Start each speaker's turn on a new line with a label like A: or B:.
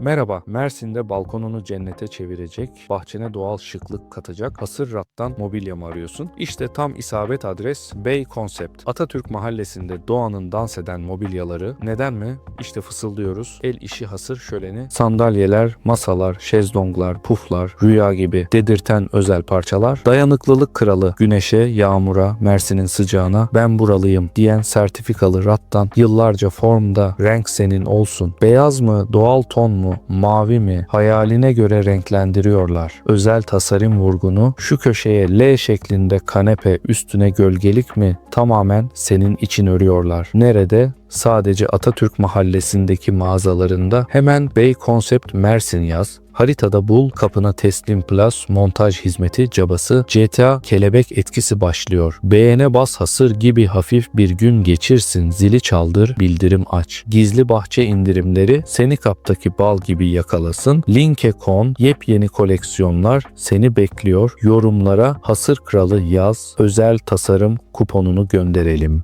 A: Merhaba, Mersin'de balkonunu cennete çevirecek, bahçene doğal şıklık katacak hasır rattan mobilya mı arıyorsun? İşte tam isabet adres Bey Concept. Atatürk Mahallesi'nde doğanın dans eden mobilyaları neden mi? İşte fısıldıyoruz. El işi hasır şöleni, sandalyeler, masalar, şezlonglar, puflar, rüya gibi dedirten özel parçalar, dayanıklılık kralı, güneşe, yağmura, Mersin'in sıcağına ben buralıyım diyen sertifikalı rattan yıllarca formda renk senin olsun. Beyaz mı, doğal ton mu, mavi mi hayaline göre renklendiriyorlar. Özel tasarım vurgunu şu köşeye L şeklinde kanepe üstüne gölgelik mi tamamen senin için örüyorlar. Nerede? Sadece Atatürk Mahallesi'ndeki mağazalarında hemen Bey Concept Mersin yaz. Haritada bul, kapına teslim plus, montaj hizmeti cabası, GTA kelebek etkisi başlıyor. Beğene bas hasır gibi hafif bir gün geçirsin, zili çaldır, bildirim aç. Gizli bahçe indirimleri seni kaptaki bal gibi yakalasın. Linke kon, yepyeni koleksiyonlar seni bekliyor. Yorumlara hasır kralı yaz, özel tasarım kuponunu gönderelim.